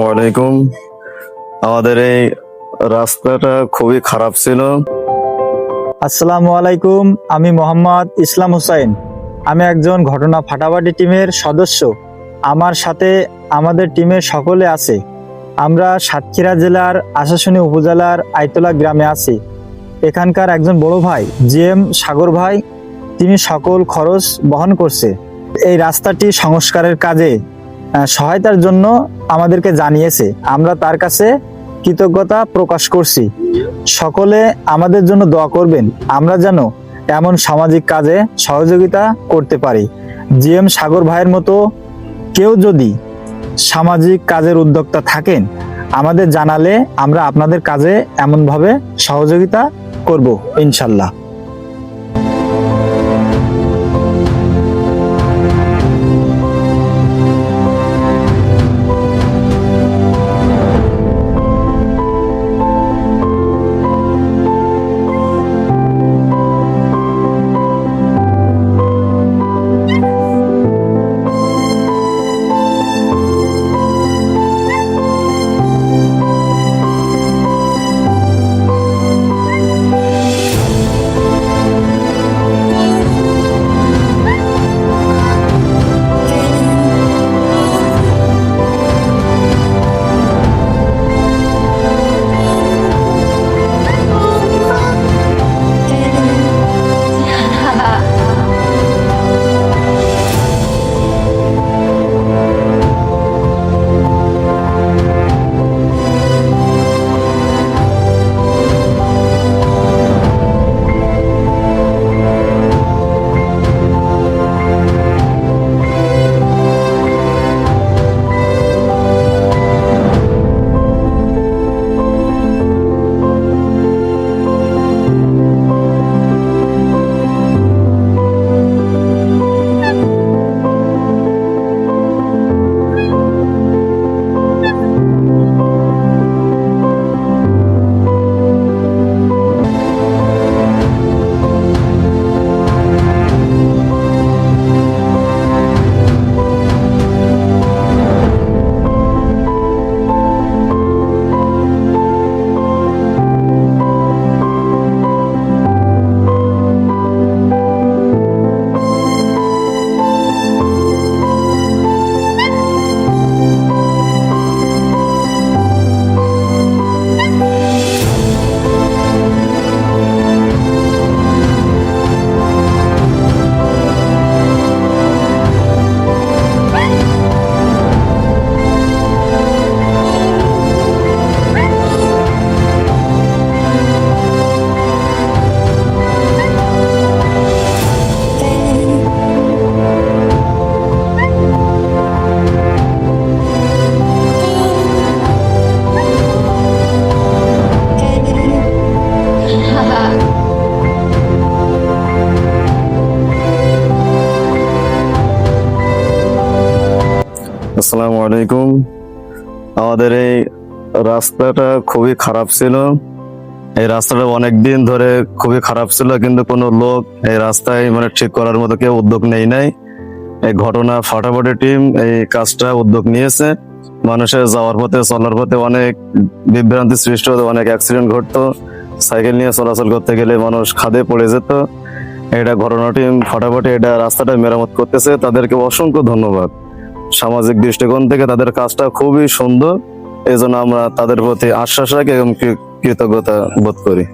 ওয়ালাইকুম। আমাদের এই রাস্তাটা খুবই খারাপ ছিল। আসসালামু আলাইকুম, আমি মোহাম্মদ ইসলাম আমি একজন ঘটনা ফাটাফাটি টিমের সদস্য। আমার সাথে আমাদের টিমের সকলে আছে। আমরা সাতক্ষীরা জেলার আশাশুনি উপজেলার আইতলা গ্রামে আছি। এখানকার একজন বড় ভাই জি এম সাগর ভাই, তিনি সকল খরচ বহন করছে। এই রাস্তাটি সংস্কারের কাজে সহায়তার জন্য আমাদেরকে জানিয়েছে। আমরা তার কাছে কৃতজ্ঞতা প্রকাশ করছি। সকলে আমাদের জন্য দোয়া করবেন। আমরা যেন এমন সামাজিক কাজে সহযোগিতা করতে পারি। জি এম সাগর ভাইয়ের মতো কেউ যদি সামাজিক কাজের উদ্যোক্তা থাকেন, আমাদের জানালে আমরা আপনাদের কাজে এমনভাবে সহযোগিতা করব, ইনশাল্লাহ। আসসালামু আলাইকুম। আমাদের এই রাস্তাটা খুবই খারাপ ছিল। এই রাস্তাটা অনেক দিন ধরে খুবই খারাপ ছিল, কিন্তু কোনো লোক এই রাস্তায় মানে ঠিক করার মতো কেউ উদ্যোগ নেই নাই। এই ঘটনা ফাটাফাটি টিম এই কাজটা উদ্যোগ নিয়েছে। মানুষের যাওয়ার পথে, চলার পথে অনেক বিভ্রান্তি সৃষ্টি হতো, অনেক অ্যাক্সিডেন্ট ঘটতো। সাইকেল নিয়ে চলাচল করতে গেলে মানুষ খাদে পড়ে যেত। এটা ঘটনা টিম ফাটাফাটি এটা রাস্তাটা মেরামত করতেছে। তাদেরকে অসংখ্য ধন্যবাদ। সামাজিক দৃষ্টিকোণ থেকে তাদের কাজটা খুবই সুন্দর। এজন্য জন্য আমরা তাদের প্রতি আশ্বাস রাখি এবং কৃতজ্ঞতা বোধ করি।